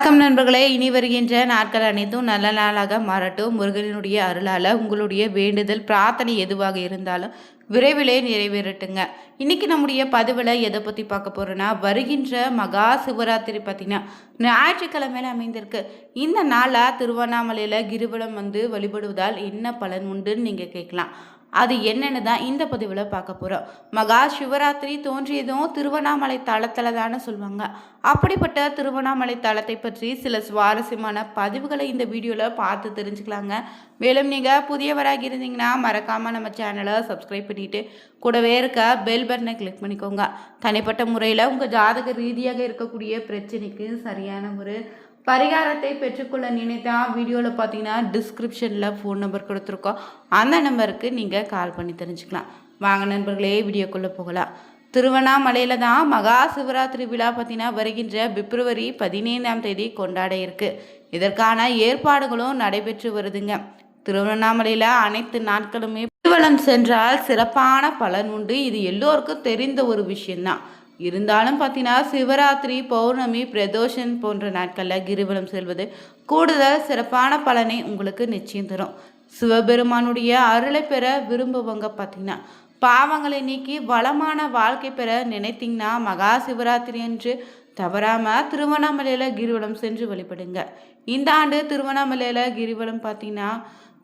வணக்கம் நண்பர்களே இனி வருகின்ற நாட்கள் அனைத்தும் நல்ல நாளாக மாறட்டும். முருகனினுடைய அருளால் உங்களுடைய வேண்டுதல் பிரார்த்தனை எதுவாக இருந்தாலும் விரைவிலே நிறைவேறட்டுங்க. இன்னைக்கு நம்முடைய பதிவில் எதை பற்றி பார்க்க போகிறோன்னா வருகின்ற மகா சிவராத்திரி பார்த்தீங்கன்னா ஞாயிற்றுக்கிழமையில அமைந்திருக்கு. இந்த நாளாக திருவண்ணாமலையில் கிரிவலம் வந்து வழிபடுவதால் என்ன பலன் உண்டுன்னு நீங்கள் கேட்கலாம். அது என்னன்னு தான் இந்த பதிவில் பார்க்க போகிறோம் மகா சிவராத்திரி தோன்றியதும் திருவண்ணாமலை தளத்தில் தானே சொல்லுவாங்க. அப்படிப்பட்ட திருவண்ணாமலை தளத்தை பற்றி சில சுவாரஸ்யமான பதிவுகளை இந்த வீடியோவில் பார்த்து தெரிஞ்சுக்கலாங்க. மேலும் நீங்கள் புதியவராக இருந்தீங்கன்னா மறக்காமல் நம்ம சேனலை சப்ஸ்கிரைப் பண்ணிவிட்டு கூடவே இருக்க பெல் பட்டனை கிளிக் பண்ணிக்கோங்க. தனிப்பட்ட முறையில் உங்கள் ஜாதக ரீதியாக இருக்கக்கூடிய பிரச்சனைக்கு சரியான ஒரு பரிகாரத்தை பெற்றுக்கொள்ள நினைத்தா வீடியோவில் பார்த்தீங்கன்னா டிஸ்கிரிப்ஷனில் ஃபோன் நம்பர் கொடுத்துருக்கோம். அந்த நம்பருக்கு நீங்கள் கால் பண்ணி தெரிஞ்சுக்கலாம். வாங்க நண்பர்களே வீடியோக்குள்ளே போகலாம். திருவண்ணாமலையில் தான் மகா சிவராத்திரி விழா பார்த்தீங்கன்னா வருகின்ற பிப்ரவரி பதினைந்தாம் தேதி கொண்டாட இருக்கு. இதற்கான ஏற்பாடுகளும் நடைபெற்று வருதுங்க. திருவண்ணாமலையில் அனைத்து நாட்களுமே திருவளம் சென்றால் சிறப்பான பலன் உண்டு. இது எல்லோருக்கும் தெரிந்த ஒரு விஷயம்தான். இருந்தாலும் பார்த்தீங்கன்னா சிவராத்திரி பௌர்ணமி பிரதோஷன் போன்ற நாட்களில் கிரிவலம் செல்வது கூடுதல் சிறப்பான பலனை உங்களுக்கு நிச்சயம் தரும். சிவபெருமானுடைய அருளை பெற விரும்புவங்க பார்த்தீங்கன்னா பாவங்களை நீக்கி வளமான வாழ்க்கை பெற நினைத்தீங்கன்னா மகா சிவராத்திரி என்று தவறாமல் திருவண்ணாமலையில் கிரிவலம் சென்று வழிபடுங்க. இந்த ஆண்டு திருவண்ணாமலையில் கிரிவலம் பார்த்தீங்கன்னா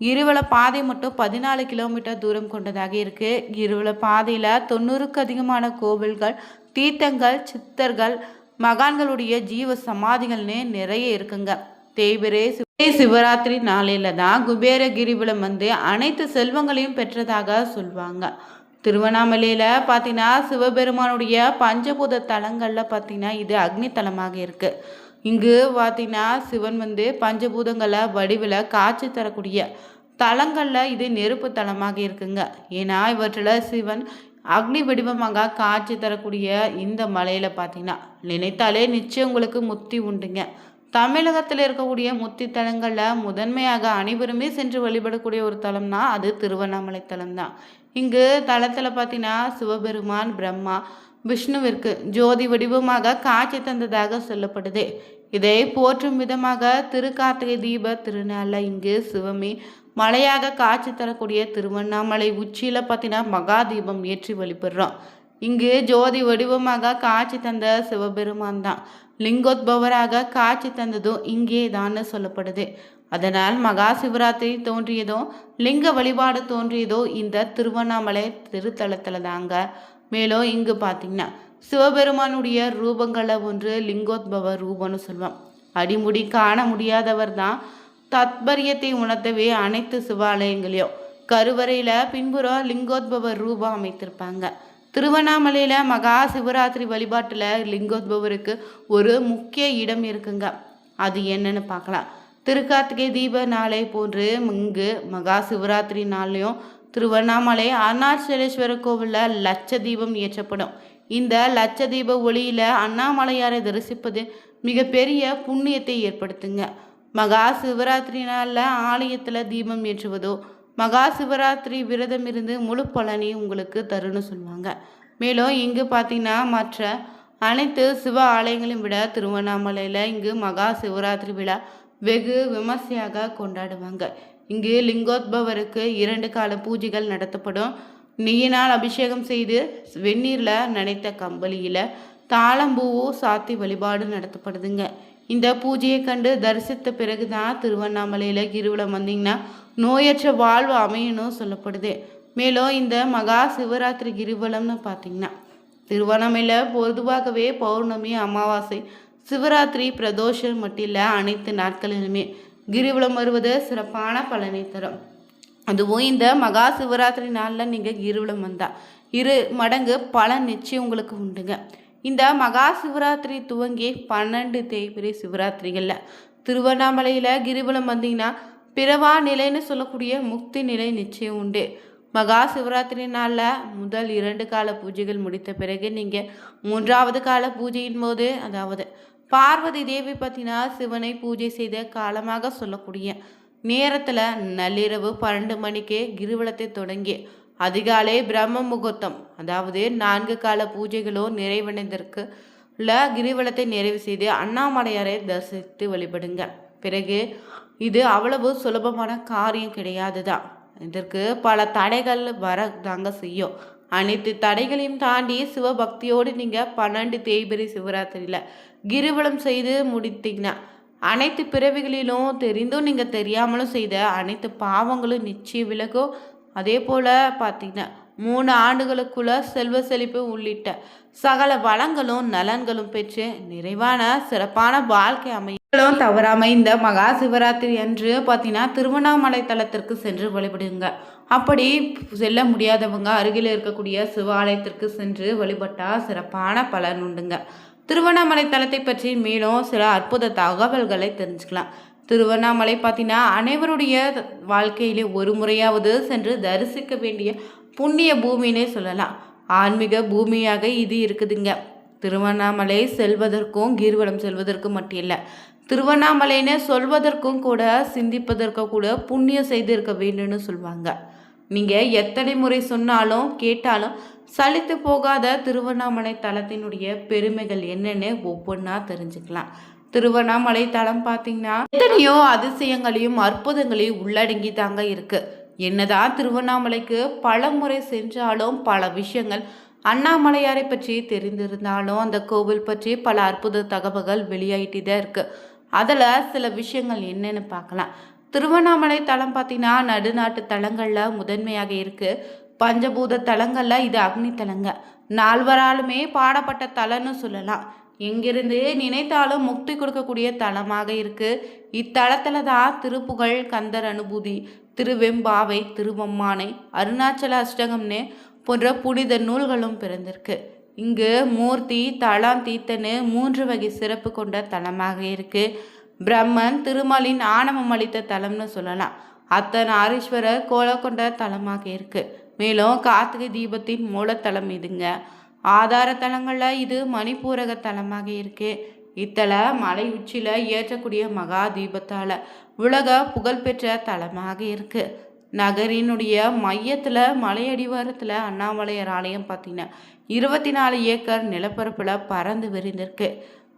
கிரிவல பாதை மட்டும் பதினாலு கிலோமீட்டர் தூரம் கொண்டதாக இருக்குது கிரிவல பாதையில் தொண்ணூறுக்கு அதிகமான கோவில்கள் தீர்த்தங்கள் சித்தர்கள் மகான்களுடைய ஜீவ சமாதிகள்னு நிறைய இருக்குங்க. தேய்பிரே சிவராத்திரி நாளையில தான் குபேர கிரிவலம் வந்து அனைத்து செல்வங்களையும் பெற்றதாக சொல்லுவாங்க திருவண்ணாமலையில் பார்த்தீங்கன்னா சிவபெருமானுடைய பஞ்சபூத தலங்களில் பார்த்தீங்கன்னா இது அக்னி தலமாக இருக்குது இங்கு பார்த்தீங்கன்னா சிவன் வந்து பஞ்சபூதங்களை வடிவில் காட்சி தரக்கூடிய தலங்களில் இது நெருப்பு தலமாக இருக்குங்க. ஏன்னா இவற்றில் சிவன் அக்னி வடிவமாக காட்சி தரக்கூடிய இந்த மலையில் பார்த்தீங்கன்னா நினைத்தாலே நிச்சயம் உங்களுக்கு முத்தி உண்டுங்க. தமிழகத்தில் இருக்கக்கூடிய முத்தி தலங்களில் முதன்மையாக அனைவருமே சென்று வழிபடக்கூடிய ஒரு தலம்னா அது திருவண்ணாமலை தலம் தான் இங்கு தலத்தில் பார்த்தீங்கன்னா சிவபெருமான் பிரம்மா விஷ்ணுவிற்கு ஜோதி வடிவமாக காட்சி தந்ததாக சொல்லப்படுது. இதை போற்றும் விதமாக திருக்கார்த்திகை தீப திருநாளில் இங்கு சிவமே மலையாக காட்சி தரக்கூடிய திருவண்ணாமலை உச்சியில் பார்த்தீங்கன்னா மகா தீபம் ஏற்றி வழிபடுறோம். இங்கு ஜோதி வடிவமாக காட்சி தந்த சிவபெருமான் தான். லிங்கோத்பவராக காட்சி தந்ததும் இங்கே தான் சொல்லப்படுது. அதனால் மகா சிவராத்திரி தோன்றியதோ லிங்க வழிபாடு தோன்றியதோ இந்த திருவண்ணாமலை திருத்தலத்தில் தாங்க. மேலும் இங்கு பார்த்தீங்கன்னா சிவபெருமானுடைய ரூபங்களை ஒன்று லிங்கோத்பவ ரூபம்னு சொல்லுவோம். அடிமுடி காண முடியாதவர் தான் தத்பரியத்தை உணர்த்தவே அனைத்து சிவாலயங்களையும். கருவறையில் பின்புறம் லிங்கோத்பவர் ரூபம் அமைத்திருப்பாங்க. திருவண்ணாமலையில் மகா சிவராத்திரி வழிபாட்டில் லிங்கோத்பவருக்கு ஒரு முக்கிய இடம் இருக்குங்க. அது என்னன்னு பார்க்கலாம். திருக்கார்த்திகை தீப நாளை போன்று இங்கு மகா சிவராத்திரி நாள்லையும் திருவண்ணாமலை அருணாச்சலேஸ்வரர் கோவிலில் லட்ச தீபம் ஏற்றப்படும். இந்த லட்ச தீப ஒளியில் அண்ணாமலையாரை தரிசிப்பது மிகப்பெரிய புண்ணியத்தை ஏற்படுத்துங்க. மகா சிவராத்திரி நாளில் ஆலயத்தில் தீபம் ஏற்றுவதோ மகா சிவராத்திரி விரதம் இருந்து முழு பலனி உங்களுக்கு தருன்னு சொல்லுவாங்க. மேலும் இங்கு பார்த்தீங்கன்னா மற்ற அனைத்து சிவ ஆலயங்களையும் விட திருவண்ணாமலையில் இங்கு மகா சிவராத்திரி விழா வெகு விமர்சையாக கொண்டாடுவாங்க. இங்கு லிங்கோத்பவருக்கு இரண்டு கால பூஜைகள் நடத்தப்படும். நெய்யினால் அபிஷேகம் செய்து வெந்நீரில் நனைத்த கம்பளியில் தாளம்பூவும் சாத்தி வழிபாடு நடத்தப்படுதுங்க. இந்த பூஜையை கண்டு தரிசித்த பிறகு தான் திருவண்ணாமலையில் கிருவலம் வந்தீங்கன்னா நோயற்ற வாழ்வு அமையணும் சொல்லப்படுது. மேலும் இந்த மகா சிவராத்திரி கிரிவலம்னு பார்த்தீங்கன்னா திருவண்ணாமலையில் பொதுவாகவே பௌர்ணமி அமாவாசை சிவராத்திரி பிரதோஷம் மட்டும் இல்லை அனைத்து நாட்களிலுமே கிரிவலம் வருவது சிறப்பான பலனை தரும். அதுவும் இந்த மகா சிவராத்திரி நாளில் நீங்கள் கிரிவலம் வந்தால் இரு மடங்கு பலன் நிச்சயம் உங்களுக்கு உண்டுங்க. இந்த மகா சிவராத்திரி துவங்கி பன்னெண்டு தேய்பிரி சிவராத்திரிகளில். திருவண்ணாமலையில் கிரிவலம் வந்தீங்கன்னா பிறவா நிலைன்னு சொல்லக்கூடிய முக்தி நிலை நிச்சயம் உண்டு. மகா சிவராத்திரி நாளில் முதல் இரண்டு கால பூஜைகள் முடித்த பிறகு நீங்கள் மூன்றாவது கால பூஜையின் போது அதாவது பார்வதி தேவி பற்றினா சிவனை பூஜை செய்த காலமாக சொல்லக்கூடிய நேரத்தில் நள்ளிரவு பன்னெண்டு மணிக்கே கிரிவலத்தை தொடங்கி அதிகாலை பிரம்ம முகூர்த்தம் அதாவது நான்கு கால பூஜைகளோ நிறைவடைந்ததற்கு உள்ள கிரிவலத்தை நிறைவு செய்து அண்ணாமலையாரை தரிசித்து வழிபடுங்க பிறகு இது அவ்வளவு சுலபமான காரியம் கிடையாது தான் இதற்கு பல தடைகள் வர தாங்க செய்யும். அனைத்து தடைகளையும் தாண்டி சிவபக்தியோடு நீங்கள் பன்னெண்டு தேய்பிரி சிவராத்திரியில் கிரிவலம் செய்து முடித்தீங்கன்னா அனைத்து பிறவிகளிலும் தெரிந்தும் நீங்கள் தெரியாமலும் செய்த அனைத்து பாவங்களும் நிச்சயம் விலகும். அதே போல் பார்த்தீங்கன்னா மூணு ஆண்டுகளுக்குள்ள செல்வ செழிப்பு உள்ளிட்ட சகல வளங்களும் நலன்களும் பெற்று நிறைவான சிறப்பான வாழ்க்கை அமையும் தவறாம இந்த மகா சிவராத்திரி அன்று பார்த்தீங்கன்னா திருவண்ணாமலை தலத்திற்கு சென்று வழிபடுங்க. அப்படி செல்ல முடியாதவங்க அருகில் இருக்கக்கூடிய சிவாலயத்திற்கு சென்று வழிபட்டால் சிறப்பான பலன் உண்டுங்க. திருவண்ணாமலை தலத்தை பற்றி மேலும் சில அற்புத தகவல்களை தெரிஞ்சுக்கலாம். திருவண்ணாமலை பார்த்தீங்கன்னா அனைவருடைய வாழ்க்கையிலே ஒரு முறையாவது சென்று தரிசிக்க வேண்டிய புண்ணிய பூமின்னே சொல்லலாம். ஆன்மீக பூமியாக இது இருக்குதுங்க. திருவண்ணாமலை செல்வதற்கும் கீர்வலம் செல்வதற்கும் மட்டும் இல்லை திருவண்ணாமலைன்னு சொல்வதற்கும் கூட சிந்திப்பதற்கும் கூட புண்ணியம் செய்திருக்க வேண்டும்னு சொல்லுவாங்க நீங்கள் எத்தனை முறை சொன்னாலும் கேட்டாலும் சலித்து போகாத திருவண்ணாமலை தலத்தினுடைய பெருமைகள் என்னென்னு ஒவ்வொன்றா தெரிஞ்சுக்கலாம். திருவண்ணாமலை தலம் பார்த்தீங்கன்னா எத்தனையோ அதிசயங்களையும் அற்புதங்களையும் உள்ளடங்கி தாங்க இருக்கு. என்னதான் திருவண்ணாமலைக்கு பல முறை சென்றாலும் பல விஷயங்கள் அண்ணாமலையாரை பற்றி தெரிந்திருந்தாலும் அந்த கோவில் பற்றி பல அற்புத தகவல்கள் வெளியாயிட்டு தான் இருக்கு. அதில் சில விஷயங்கள் என்னென்னு பார்க்கலாம். திருவண்ணாமலை தலம் பார்த்தீங்கன்னா நடுநாட்டு தலங்களில் முதன்மையாக இருக்குது பஞ்சபூத தலங்களில் இது அக்னி தலங்க. நால்வராலுமே பாடப்பட்ட தலன்னு சொல்லலாம். எங்கிருந்து நினைத்தாலும் முக்தி கொடுக்கக்கூடிய தலமாக இருக்கு. இத்தலத்தில் தான் திருப்புகழ் கந்தர் அனுபூதி திருவெம்பாவை திருவம்மானை அருணாச்சல அஷ்டகம்னு போன்ற புனித நூல்களும் பிறந்திருக்கு. இங்கு மூர்த்தி தளம் தீத்தனு மூன்று வகை சிறப்பு கொண்ட தலமாக இருக்கு. பிரம்மன் திருமலின் ஆணவம் அளித்த தலம்னு சொல்லலாம். அத்தன் ஆரீஸ்வரர் கோல கொண்ட தலமாக இருக்கு. மேலும் கார்த்திகை தீபத்தின் மூலத்தலம் இதுங்க. ஆதாரத்தலங்களில் இது மணிப்பூரக தலமாக இருக்கு. இத்தல மலை உச்சியில் ஏற்றக்கூடிய மகா தீபத்தால் உலக புகழ்பெற்ற தலமாக இருக்கு. நகரினுடைய மையத்தில் மலையடிவாரத்தில் அண்ணாமலையார் ஆலயம் பார்த்தீங்கன்னா இருபத்தி நாலு ஏக்கர் நிலப்பரப்பில் பறந்து விரிந்திருக்கு.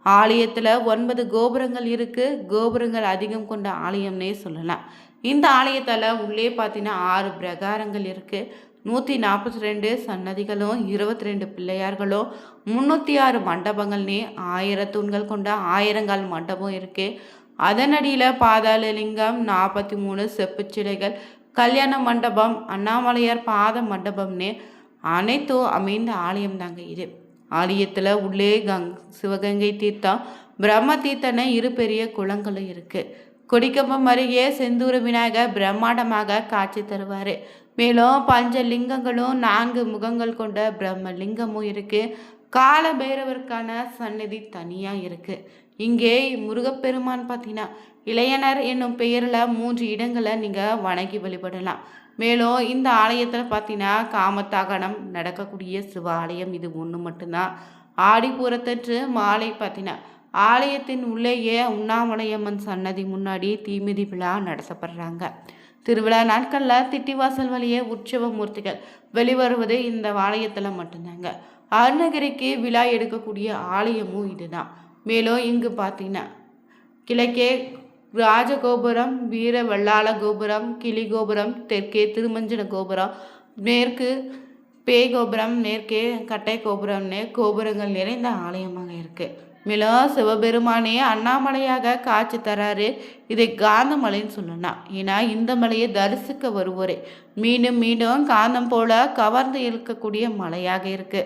ஆலயத்தில் ஒன்பது கோபுரங்கள் இருக்குது கோபுரங்கள் அதிகம் கொண்ட ஆலயம்னே சொல்லலாம். இந்த ஆலயத்தில் உள்ளே பார்த்தீங்கன்னா ஆறு பிரகாரங்கள் இருக்குது நூற்றி நாற்பத்தி ரெண்டு சன்னதிகளும் இருபத்தி ரெண்டு பிள்ளையார்களும் முந்நூற்றி ஆறு மண்டபங்கள்னே ஆயிரத்தூண்கள் கொண்ட ஆயிரங்கால் மண்டபம் இருக்குது அதனடியில் பாதாளலிங்கம் நாற்பத்தி மூணு செப்பு சிலைகள் கல்யாண மண்டபம் அண்ணாமலையார் பாத மண்டபம்னு அனைத்தும் அமைந்த ஆலயம் தாங்க இது. ஆலயத்தில் உள்ளே கங் சிவகங்கை தீர்த்தம் பிரம்ம தீர்த்தன இரு பெரிய குளங்களும் இருக்குது கொடிக்கம்பம் அருகே செந்தூர விநாயகர் பிரம்மாண்டமாக காட்சி தருவார். மேலும் பஞ்ச லிங்கங்களும் நான்கு முகங்கள் கொண்ட பிரம்ம லிங்கமும் இருக்குது கால பைரவருக்கான சந்நிதி தனியாக இருக்குது இங்கே முருகப்பெருமான் பார்த்தீங்கன்னா இளையனர் என்னும் பெயரில் மூன்று இடங்களை நீங்கள் வணங்கி வழிபடலாம். மேலும் இந்த ஆலயத்தில் பார்த்தீங்கன்னா காமத்தாகனம் நடக்கக்கூடிய சிவ ஆலயம் இது ஒன்று மட்டும்தான். ஆடிப்பூரத்தன்று மாலை பார்த்தீங்கன்னா ஆலயத்தின் உள்ளேயே உண்ணாமலையம்மன் சன்னதி முன்னாடி தீமிதி விழா நடத்தப்படுறாங்க. திருவிழா நாட்களில் திட்டிவாசல் வழியே உற்சவ மூர்த்திகள் வெளிவருவது இந்த ஆலயத்தில் மட்டும்தாங்க. அருணகிரிக்கு விழா எடுக்கக்கூடிய ஆலயமும் இதுதான். மேலும் இங்கு பார்த்தீங்கன்னா கிழக்கே ராஜகோபுரம் வீர வெள்ளாள கோபுரம் கிளி கோபுரம் தெற்கே திருமஞ்சன கோபுரம் மேற்கு பேய் கோபுரம் மேற்கே கட்டை கோபுரம்னு கோபுரங்கள் நிறைந்த ஆலயமாக இருக்குது மேலும் சிவபெருமானே அண்ணாமலையாக காட்சி தராரு இதை காந்தமலைன்னு சொல்லலாம் ஏன்னா இந்த மலையை தரிசிக்க வருவோரே. மீண்டும் மீண்டும் காந்தம் போல கவர்ந்து இழுக்கக்கூடிய மலையாக இருக்கு.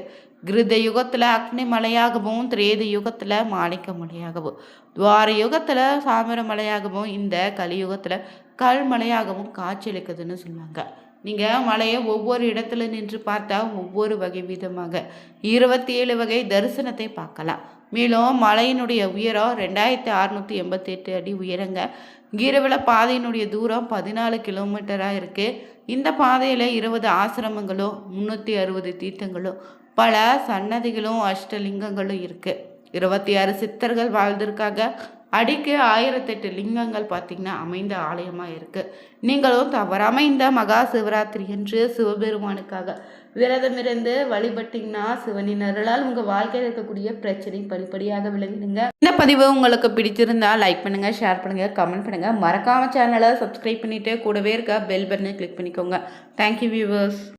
கிருத யுகத்தில் அக்னி மலையாகவும் திரேத யுகத்தில் மாணிக்க மலையாகவும் துவார யுகத்தில் சாமர மலையாகவும் இந்த கலியுகத்தில் கல் மலையாகவும் காட்சியளிக்குதுன்னு சொல்லுவாங்க. நீங்கள் மலையை ஒவ்வொரு இடத்துல நின்று பார்த்தா ஒவ்வொரு வகை விதமாக. இருபத்தி ஏழு வகை தரிசனத்தை பார்க்கலாம். மேலும் மலையினுடைய உயரம் ரெண்டாயிரத்தி அறநூற்றி எண்பத்தி எட்டு அடி உயரங்க. கீரவில பாதையினுடைய தூரம் பதினாலு கிலோமீட்டராக இருக்குது இந்த பாதையில் இருபது ஆசிரமங்களும் முந்நூற்றி அறுபது தீர்த்தங்களும் பல சன்னதிகளும் அஷ்டலிங்கங்களும் இருக்குது இருபத்தி ஆறு சித்தர்கள் வாழ்ந்திருக்காங்க. அடிக்கு ஆயிரத்தெட்டு லிங்கங்கள் பார்த்திங்கன்னா அமைந்த ஆலயமாக இருக்குது நீங்களும் தவறாமல் இந்த மகா சிவராத்திரி என்று சிவபெருமானுக்காக விரதமிருந்து வழிபட்டிங்கன்னா சிவனின் அருளால் உங்கள் வாழ்க்கையில் இருக்கக்கூடிய பிரச்சனை படிப்படியாக விளங்கிடுங்க. இந்த பதிவு உங்களுக்கு பிடிச்சிருந்தா லைக் பண்ணுங்கள் ஷேர் பண்ணுங்கள் கமெண்ட் பண்ணுங்கள் மறக்காமல் சேனலை சப்ஸ்கிரைப் பண்ணிவிட்டு கூடவே இருக்க பெல் பட்டனை கிளிக் பண்ணிக்கோங்க. Thank you viewers